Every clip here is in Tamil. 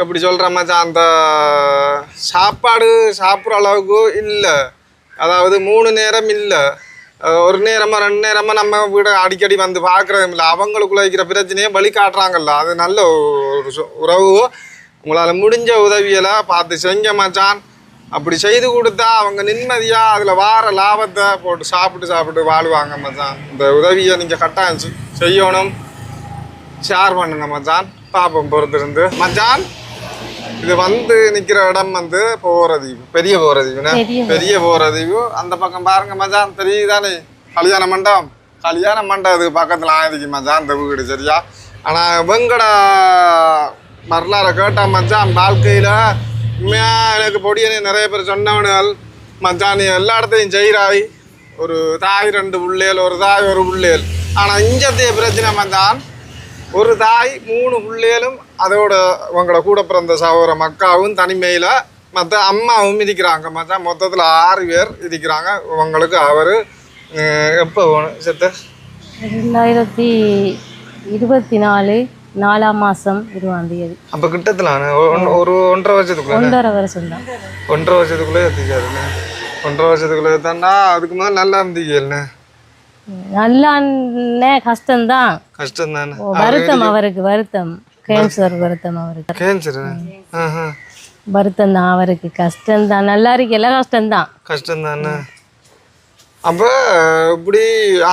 எப்படி சொல்கிற மச்சான் அந்த சாப்பாடு சாப்பிட்ற அளவுக்கு இல்லை. அதாவது மூணு நேரம் இல்லை. ஒரு நேரமாக ரெண்டு நேரமாக நம்ம வீட அடிக்கடி வந்து பார்க்குறதும் இல்லை. அவங்களுக்குள்ள இருக்கிற பிரச்சனையை வழி காட்டுறாங்கல்ல. அது நல்ல ஒரு உறவு. உங்களால் முடிஞ்ச உதவியெல்லாம் பார்த்து செஞ்ச மச்சான். அப்படி செய்து கொடுத்தா அவங்க நிம்மதியாக அதில் வார லாபத்தை போட்டு சாப்பிட்டு சாப்பிட்டு வாழ்வாங்க மச்சான். இந்த உதவியை நீங்கள் கட்டாயம் செய்யணும். ஷேர் பண்ணுங்க மச்சான். பாப்போம் பொறுத்திருந்து. மச்சான். இது வந்து நிக்கிற இடம் வந்து போறதீவு பெரிய போறதீவுண்ணே. பெரிய போறதீவு. அந்த பக்கம் பாருங்க மச்சான் தெரியுதானே? கல்யாண மண்டபம். கல்யாண மண்டபத்துக்கு பக்கத்துல ஆயிருக்கு மச்சான் இந்த வீடு சரியா? ஆனா வெங்கட வரலாறு கேட்டா மச்சான் வாழ்க்கையில உண்மையா எனக்கு பொடியனே நிறைய பேர் சொன்னவனுகள் மச்சான் நீ எல்லா இடத்தையும் செய்கிறாய் ஒரு தாய் ரெண்டு புள்ளேல் ஒரு தாய் ஒரு புள்ளேல் ஆனா இஞ்சத்தைய பிரச்சனை மச்சான். ஒரு தாய் மூணு பிள்ளைகளும் அதோட உங்களோட கூட பிறந்த சகோதர மக்காவும் தனிமையில் மற்ற அம்மாவும் இருக்கிறாங்க. மற்ற மொத்தத்தில் ஆறு பேர் இருக்கிறாங்க. உங்களுக்கு அவர் எப்போ செத்த? ரெண்டாயிரத்தி இருபத்தி நாலு நாலாம் மாதம் இருபதாம் தேதி. அப்போ கிட்டத்தில் ஒரு ஒன்றரை வருஷத்துக்குள்ள. ஒன்றரை வருஷம் தான். ஒன்றரை வருஷத்துக்குள்ளே எத்திக்காதுண்ணே ஒன்றரை வருஷத்துக்குள்ளே எத்தாண்டா அதுக்கு முதல்ல நல்லா இருந்தீங்கல்ண்ணே நல்லான்னே கஷ்டம்தான். கஷ்டம் தானே வருத்தம் அவருக்கு வருத்தம். கேன்சர் வருத்தம் அவருக்கு. கேன்சர்? வருத்தம் தான் அவருக்கு. கஷ்டம்தான். நல்லா இருக்கல கஷ்டம்தான். கஷ்டம் தானே அப்போ இப்படி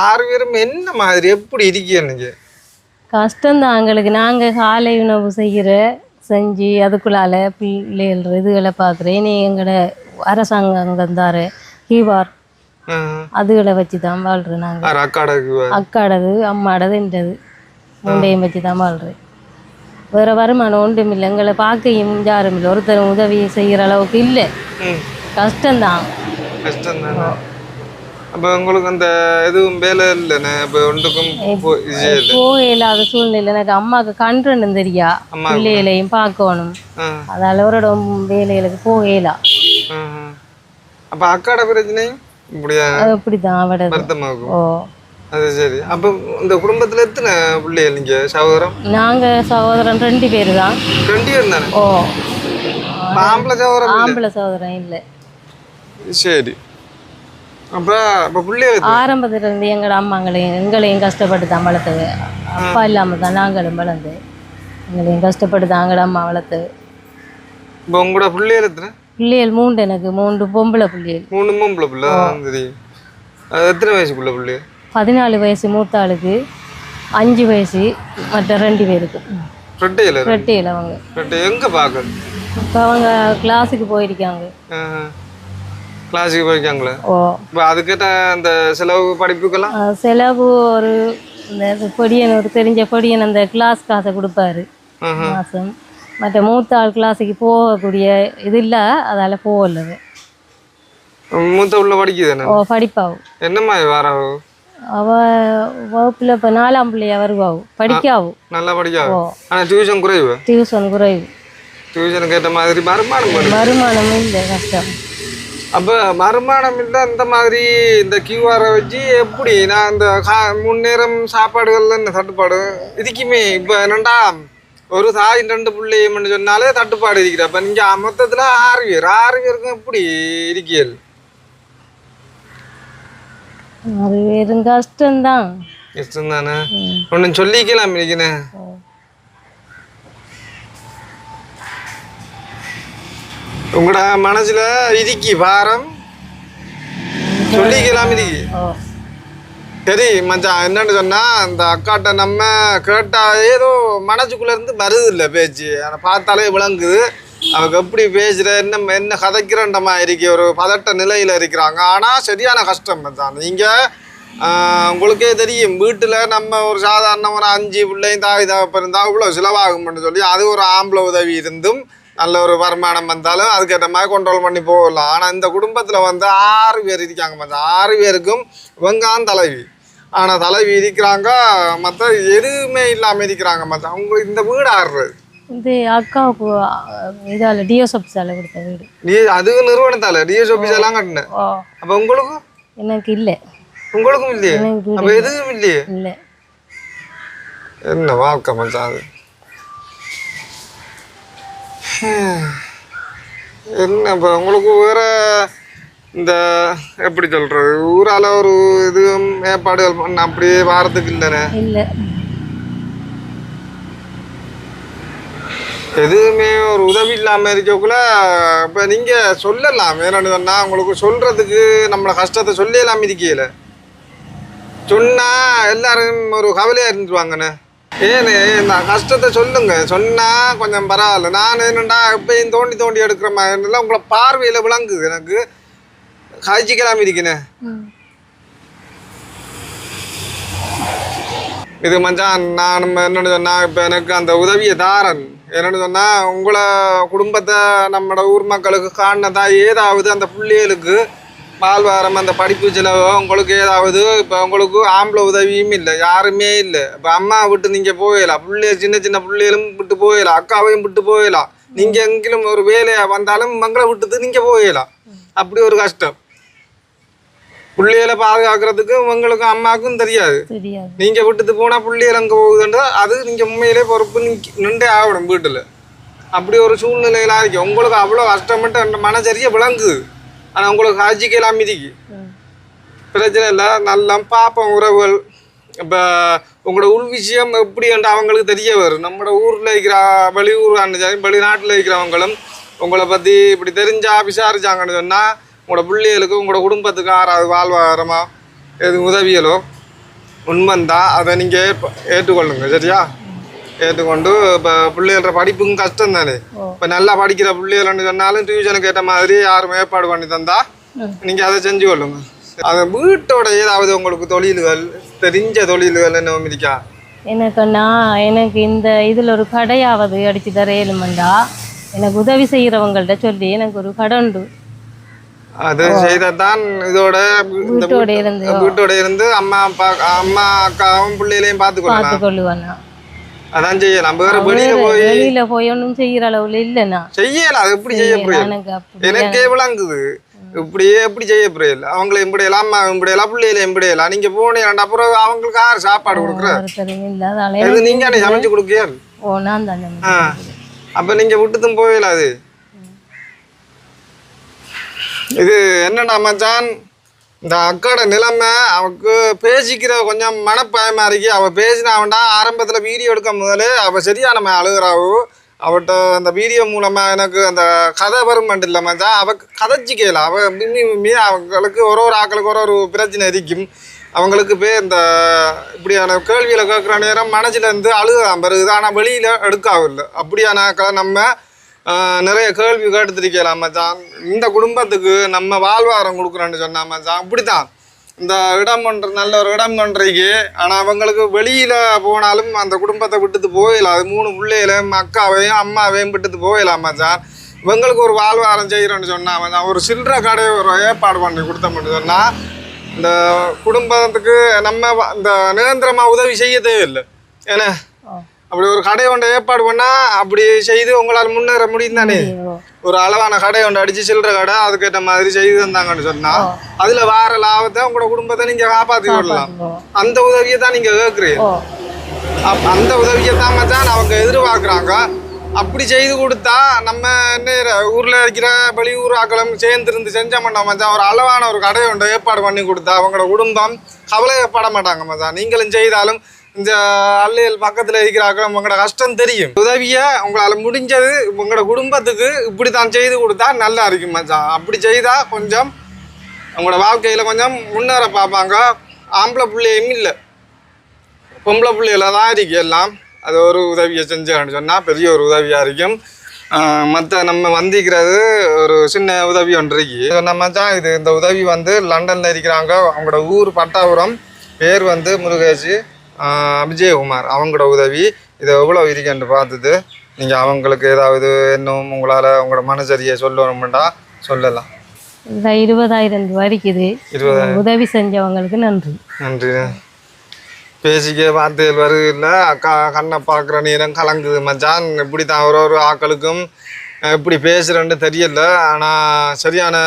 ஆறு பேரும் என்ன மாதிரி எப்படி இருக்கீங்க கஷ்டம்தான் எங்களுக்கு. நாங்கள் காலை உணவு செய்கிற செஞ்சு அதுக்குள்ளால பிள்ளைகள் இதுகளை பார்க்குறேன். நீ எங்களோட அரசாங்கம் தந்தாரு கீவார் அதுகளை வச்சு தான் வாழ்கிறோம் நாங்கள் அக்காடது அம்மாடது என்றது மூண்டையும் வச்சு தான் வாழ்கிறேன் வேறு வருமானம் ஒன்றும் இல்லை. எங்களை பார்க்கையும் யாரும் இல்லை. ஒருத்தர் உதவி செய்கிற அளவுக்கு இல்லை. கஷ்டம்தான். கஷ்டம் தானே அப்போ உங்களுக்கு அந்த எதுவும் வேலை இல்லைண்ணே? இப்போ ஒன்றுக்கும் போக இல்லாத சூழ்நிலை. எனக்கு அம்மாவுக்கு கண்ணுன்னு தெரியா? பிள்ளைகளையும் பார்க்கணும். அதால் இடம் வேலைகளுக்கு ஆ, ஆ. அப்போ அக்காட பிரச்சனையும் இப்படியா? அது அப்படிதான். அவட ஓ. அது சரி. அப்போ இந்த குடும்பத்தில் எத்தனை பிள்ளைகள் நீங்கள் சகோதரம் நாங்கள் சகோதரன் ரெண்டு பேர் தான் ரெண்டு பேர் தானே? ஓ. ஆம்பளை சகோதரம் ஆம்பளை சகோதரன் இல்லை. சரி. அப்போ இப்போ பிள்ளைகள் ஆரம்பத்துல இருந்து எங்களோட அம்மாங்களையும் எங்களையும் கஷ்டப்பட்டு தான் வளர்த்தது. அப்பா இல்லாமல் தான் நாங்களும் வளர்ந்து எங்களையும் கஷ்டப்பட்டு தான் எங்களோட அம்மா வளர்த்தது. இப்போ உங்களோட பிள்ளைகள் எத்தனை? பிள்ளைகள் மூண்டு எனக்கு மூன்று பொம்பளை பிள்ளைகள். மூணு பொம்பளை பிள்ளை. எத்தனை வயசு பிள்ளை பிள்ளை? பதினாலு வயசு மூத்த ஆளுக்கு அஞ்சு வயசு மற்ற ரெண்டு பேருக்கு. ரெட்டையில் ரெட்டையில் அவங்க. ரெட்டை எங்கே பார்க்கறது இப்போ அவங்க கிளாஸுக்கு போயிருக்காங்க. கிளாஸுக்கு போயிருக்காங்களே? ஓ. இப்போ அதுக்கிட்ட அந்த செலவு படிப்புக்கெல்லாம்? செலவு ஒரு இந்த பொடியன் ஒரு தெரிஞ்ச பொடியன் அந்த கிளாஸ் காசை கொடுப்பாரு. மாதம் மற்ற மூத்த ஆள் கிளாஸுக்கு போகக்கூடிய இது இல்லை அதால் போகலது. மூத்த உள்ள படிக்குது ஓ படிப்பாவும். என்னம்மா வர அவ வகுப்பில் இப்போ நாலாம் பிள்ளையா வருவாவும் படிக்காவும் நல்லா படிக்காது ஓ. ஆனால் டியூஷன் குறைவு? டியூஷன் குறைவு. டியூஷனுக்கு ஏற்ற மாதிரி வருமானம் வருது வருமானமும் இல்லை கஷ்டம். அப்போ வருமானம் இல்லை இந்த மாதிரி இந்த கியூஆரை வச்சு எப்படி நான் இந்த கா முன்னேறம் சாப்பாடுகள்ல இந்த தட்டுப்பாடு? இதுக்குமே இப்போ என்னண்டா? ஒரு தாய் ரெண்டு பிள்ளைன்னு சொன்னாலே தட்டுப்பாடு இருக்கிற அப்போ நீங்கள் மொத்தத்தில் ஆறு பேர். ஆறு பேருக்கும் எப்படி இருக்கீர்கள் அது வெறும் கஷ்டம்தான். இஷ்டம் தானே ஒன்றும் சொல்லிக்கலாம் இருக்கனே உங்களோட மனசுல இருக்கு பாரம். சொல்லிக்கலாம் இருக்கு ஓ. சரி மச்சான் என்னன்னு சொன்னா அந்த அக்காட்ட நம்ம கேட்டா ஏதோ மனசுக்குள்ள இருந்து வருது இல்லை பேச்சு. அதை பார்த்தாலே விளங்குது. அவங்க எப்படி பேசுற என்ன என்ன கதைக்கிறண்டமா இருக்கு ஒரு பதட்ட நிலையில இருக்கிறாங்க. ஆனா சரியான கஷ்டம் தான் நீங்க உங்களுக்கே தெரியும் வீட்டில் நம்ம ஒரு சாதாரண ஒரு அஞ்சு பிள்ளையும் தாய் தகப்ப இவ்வளோ செலவாகும்னு சொல்லி அது ஒரு ஆம்பளை உதவி இருந்தும் நல்ல ஒரு வருமானம் வந்தாலும் அதுக்கேற்ற மாதிரி கண்ட்ரோல் பண்ணி போகலாம். ஆனால் இந்த குடும்பத்தில் வந்து ஆறு பேர் இருக்காங்க மச்சான். ஆறு பேருக்கும் வெங்காயம் தலைவி. ஆனால் தலைவி இருக்கிறாங்க மற்ற எதுவுமே இல்லாமல் இருக்கிறாங்க மற்ற அவங்களுக்கு இந்த வீடு ஆடுறது இது அக்காவுக்கு இதால் டியோசப்ஸால் கொடுத்த வீடு. நீ அது நிறுவனத்தால? டிஎஸ் ஆஃபீஸ் எல்லாம் கட்டினேன் ஓ அப்ப உங்களுக்கும்? எனக்கு இல்லை. உங்களுக்கும் இல்லையே? அப்ப எதுவும் இல்லையே? இல்லை. என்ன வாழ்க்கை மச்சான் அது? என்ன இப்போ உங்களுக்கு வேற இந்த எப்படி சொல்றது? ஊரால ஒரு இது ஏற்பாடுகள் பண்ண அப்படியே வாரத்துக்கு இல்லைண்ணே இல்லை. எதுவுமே ஒரு உதவி இல்லாமல் இருக்கக்குள்ள இப்போ நீங்கள் சொல்லலாம். என்னன்னு சொன்னால் உங்களுக்கு சொல்கிறதுக்கு நம்மளை கஷ்டத்தை சொல்லலாம் இருக்கல சொன்னால் எல்லாரும் ஒரு கவலையாக இருந்துருவாங்கண்ணே. ஏன்னு இந்த கஷ்டத்தை சொல்லுங்க. சொன்னால் கொஞ்சம் பரவாயில்ல. நான் என்னடா எப்பயும் தோண்டி தோண்டி எடுக்கிற மாதிரி உங்களை பார்வையில் விளங்குது எனக்கு. காய்ச்சிக்கலாம் இருக்கேனே. இது மச்சான் நான் என்னன்னு சொன்னா இப்போ எனக்கு அந்த உதவியை தாரன். என்னென்னு சொன்னால் உங்களை குடும்பத்தை நம்மளோட ஊர் மக்களுக்கு காணதா ஏதாவது அந்த பிள்ளைகளுக்கு வாழ்வாரம் அந்த படிப்பு செலவோ உங்களுக்கு ஏதாவது இப்போ உங்களுக்கு ஆம்பளை உதவியும் இல்லை யாருமே இல்லை. இப்போ அம்மா விட்டு நீங்கள் போயிடலாம் பிள்ளை சின்ன சின்ன பிள்ளைகளும் விட்டு போயிடலாம் அக்காவையும் விட்டு போயிடலாம் நீங்கள் எங்கிலும் ஒரு வேலையாக வந்தாலும் மங்களை விட்டுட்டு நீங்கள் போயிடலாம் அப்படி ஒரு கஷ்டம். பிள்ளைகளை பாதுகாக்கிறதுக்கு உங்களுக்கு அம்மாவுக்கும் தெரியாது. நீங்க விட்டுட்டு போனா பிள்ளைகள் அங்க போகுதுன்றா அது நீங்க உண்மையிலே பொறுப்பு நின்றே ஆகணும் வீட்டுல. அப்படி ஒரு சூழ்நிலையில இருக்கு உங்களுக்கு அவ்வளவு கஷ்டப்பட்டு அந்த மனசரிய விளங்குது. ஆனா உங்களுக்கு காட்சிக்கலாம் மிதிக்கு ம். பிரச்சனை இல்லை. நல்லா பார்ப்போம் உறவுகள். இப்போ உங்களோட உள் விஷயம் எப்படி என்று அவங்களுக்கு தெரிய வரும். நம்மளோட ஊரில் இருக்கிற வெளியூர் வெளிநாட்டில் இருக்கிறவங்களும் உங்களை பற்றி இப்படி தெரிஞ்சா விசாரிச்சாங்கன்னு சொன்னால் உங்களோட பிள்ளைகளுக்கு உங்களோட குடும்பத்துக்கு ஆறாவது வாழ்வாதாரமா எது உதவியலோ உண்மைந்தா அதை நீங்கள் ஏற்ப ஏற்றுக்கொள்ளுங்க சரியா? ஏற்றுக்கொண்டு இப்போ பிள்ளைகள படிப்புக்கும் கஷ்டம் தானே. இப்போ நல்லா படிக்கிற பிள்ளைகள்னு சொன்னாலும் டியூஷனுக்கு ஏற்ற மாதிரி யாரும் ஏற்பாடு பண்ணி தந்தா. நீங்கள் அதை செஞ்சு கொள்ளுங்க. அது வீட்டோட ஏதாவது உங்களுக்கு தொழில்கள் தெரிஞ்ச தொழில்கள் என்ன இருக்கா எனக்கு நான் எனக்கு இந்த இதில் ஒரு கடையாவது அடித்து தர ஏழுமண்டா எனக்கு உதவி செய்கிறவங்கள்ட்ட சொல்லி எனக்கு ஒரு கடை உண்டு. அது செய்ததான் இதோட இந்த வீட்டோட இருந்து அம்மா அப்பா அம்மா அக்காவும் பிள்ளைகளையும் பார்த்துக்கொள்ளலாம் அதான் செய்யலாம் வேற வெளியில போய் வெளியில போய் ஒன்றும் செய்கிற அளவுல இல்லைண்ணா. செய்யலாம் அது எப்படி செய்ய புரியல எனக்கு விளங்குது. இப்படியே எப்படி செய்ய புரியல அவங்கள எம்பிடையலாம் அம்மா எம்பிடையலாம் பிள்ளைகளை எம்பிடையலாம் நீங்க போனீங்க அப்புறம் அவங்களுக்கு யார் சாப்பாடு கொடுக்குற? நீங்க சமைச்சு கொடுக்கியார் ஓ நான் தானே அப்ப நீங்க விட்டுட்டும் போயிடல அது. இது என்னடா மச்சான்? இந்த அக்காட நிலைமை அவக்கு பேசிக்கிற கொஞ்சம் மனப்பயமா இருக்கு. அவ பேசினாவன்டா ஆரம்பத்துல வீடியோ எடுக்க முதல்ல அவ சரியா நம்ம அழுகுறாவோ? அவட்ட அந்த வீடியோ மூலமா எனக்கு அந்த கதை வரும் இல்லை மச்சான். அவள் கதைச்சிக்கல. அவ மிம்மி அவங்களுக்கு ஒரு ஒரு ஆக்களுக்கு ஒரு ஒரு பிரச்சனை இருக்கும். அவங்களுக்கு போய் இந்த இப்படியான கேள்வியில் கேட்குற நேரம் மனசில் இருந்து அழுகலாம் பிறகுது ஆனால் வெளியில் எடுக்காவில்லை. அப்படியான நம்ம நிறைய கேள்வி கேட்டுத்திருக்கலாம் மச்சான்? இந்த குடும்பத்துக்கு நம்ம வாழ்வாரம் கொடுக்குறோன்னு சொன்னா மச்சான் அப்படித்தான். இந்த இடம் ஒன்று நல்ல ஒரு இடம் ஒன்றைக்கு ஆனால் அவங்களுக்கு வெளியில் போனாலும் அந்த குடும்பத்தை விட்டுட்டு போயிடலாம் அது மூணு பிள்ளைகளையும் அக்காவையும் அம்மாவையும் விட்டுட்டு போயிடலாம் மச்சான். இவங்களுக்கு ஒரு வாழ்வாரம் செய்கிறோன்னு சொன்னா மச்சான் ஒரு சில்லற கடையை ஒரு ஏற்பாடு பண்ணி கொடுத்தோம்னு சொன்னால் இந்த குடும்பத்துக்கு நம்ம வ- இந்த நிரந்தரமாக உதவி செய்ய தேவையில்லை ஏன்னா அப்படி ஒரு கடை ஒன்றை ஏற்பாடு பண்ணால் அப்படி செய்து உங்களால் முன்னேற முடியும் தானே? ஒரு அளவான கடை ஒன்று அடிச்சு சில்லற கடை அதுக்கேற்ற மாதிரி செய்து தந்தாங்கன்னு சொன்னா அதுல வார லாபத்தை உங்களோட குடும்பத்தை நீங்க காப்பாத்தி விடலாம் அந்த உதவியை தான் நீங்க கேட்குறீங்க அந்த உதவியை தான் மச்சான் அவங்க எதிர்பார்க்குறாங்க. அப்படி செய்து கொடுத்தா நம்ம என்ன ஊர்ல இருக்கிற வெளியூர் ஆக்களும் சேர்ந்து இருந்து செஞ்ச மாட்டோம் மச்சான். ஒரு அளவான ஒரு கடை ஒன்று ஏற்பாடு பண்ணி கொடுத்தா அவங்களோட குடும்பம் கவலைப்பட மாட்டாங்க மச்சான். நீங்களும் செய்தாலும் இந்த அள்ளியல் பக்கத்தில் இருக்கிற உங்களோட கஷ்டம் தெரியும். உதவியை உங்களால் முடிஞ்சது உங்களோட குடும்பத்துக்கு இப்படி தான் செய்து கொடுத்தா நல்லா இருக்கும் மச்சான். அப்படி செய்தால் கொஞ்சம் உங்களோட வாழ்க்கையில் கொஞ்சம் முன்னேற பார்ப்பாங்க. ஆம்பளை பிள்ளையும் இல்லை. பொம்பளை பிள்ளைகள தான் இருக்கு எல்லாம். அது ஒரு உதவியை செஞ்சான்னு சொன்னால் பெரிய ஒரு உதவியாக இருக்கும். மற்ற நம்ம வந்திக்கிறது ஒரு சின்ன உதவி ஒன்று இருக்கு. இது நம்ம தான் இது இந்த உதவி வந்து லண்டனில் இருக்கிறாங்க. அவங்களோட ஊர் பட்டாபுரம். பேர் வந்து முருகேஷ். விஜயகுமார் அவங்களோட உதவி இது எவ்வளோ இருக்குன்னு பார்த்துட்டு நீங்கள் அவங்களுக்கு ஏதாவது இன்னும் உங்களால் உங்களோட மனசரியை சொல்லணும்டா சொல்லலாம். இந்த இருபதாயிரம் வரைக்குது உதவி செஞ்சவங்களுக்கு நன்றி. நன்றி. பேசிக்க வார்த்தைகள் வருதில்ல அக்கா கண்ணை பார்க்குற நேரம் கலங்குது மச்சான். இப்படி தான் ஒரு ஒரு ஆக்களுக்கும் இப்படி பேசுகிறேன்னு தெரியல. ஆனால் சரியான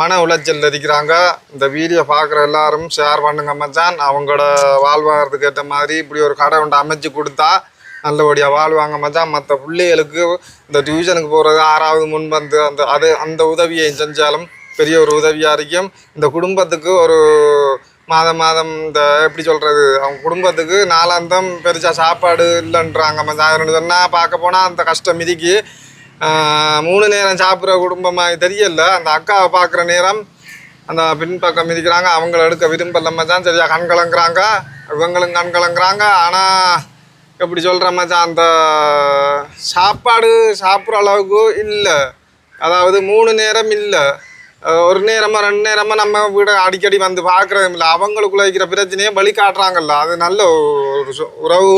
மன உளைச்சல் இருக்கிறாங்க. இந்த வீடியோ பார்க்குற எல்லாரும் ஷேர் பண்ணுங்க மச்சான். அவங்களோட வாழ்வாகிறதுக்கு ஏற்ற மாதிரி இப்படி ஒரு கடை ஒன்று அமைச்சு கொடுத்தா நல்லபடியாக வாழ்வாங்க மச்சான். மற்ற பிள்ளைகளுக்கு இந்த டியூஷனுக்கு போகிறது ஆறாவது முன் வந்து அந்த அது அந்த உதவியை செஞ்சாலும் பெரிய ஒரு உதவியாக இருக்கும். இந்த குடும்பத்துக்கு ஒரு மாதம் மாதம் இந்த எப்படி சொல்கிறது அவங்க குடும்பத்துக்கு நாலாந்தம் பெருசாக சாப்பாடு இல்லைன்றாங்க மச்சான். சொன்னால் பார்க்க போனால் அந்த கஷ்டம் மிதிக்கு. மூணு நேரம் சாப்பிட்ற குடும்பமாக தெரியல. அந்த அக்காவை பார்க்குற நேரம் அந்த பின்பக்கம் மிதிக்கிறாங்க. அவங்கள எடுக்க விரும்பல மச்சான் சரியா கண் கலங்குறாங்க. இவங்களும் கண் கலங்குறாங்க. ஆனால் எப்படி சொல்கிற மச்சான் அந்த சாப்பாடு சாப்பிட்ற அளவுக்கு இல்லை. அதாவது மூணு நேரம் இல்லை. ஒரு நேரமாக ரெண்டு நேரமாக நம்ம வீட அடிக்கடி வந்து பார்க்குறதும் இல்லை. அவங்களுக்குள்ள இருக்கிற பிரச்சனையை வழி காட்டுறாங்கல்ல. அது நல்ல ஒரு உறவு.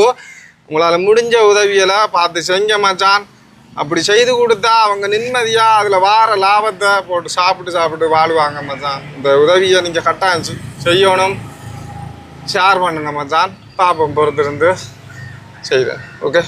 உங்களால் முடிஞ்ச உதவியெல்லாம் பார்த்து செஞ்ச மச்சான். அப்படி செய்து கொடுத்தா அவங்க நிம்மதியாக அதில் வார லாபத்தை போட்டு சாப்பிட்டு சாப்பிட்டு வாழ்வாங்க மச்சான். இந்த உதவியை நீங்கள் கட்டாயம் செய்யணும். ஷேர் பண்ணுங்க மச்சான். பாப்பம் பொறுத்திருந்து செய்கிறேன் ஓகே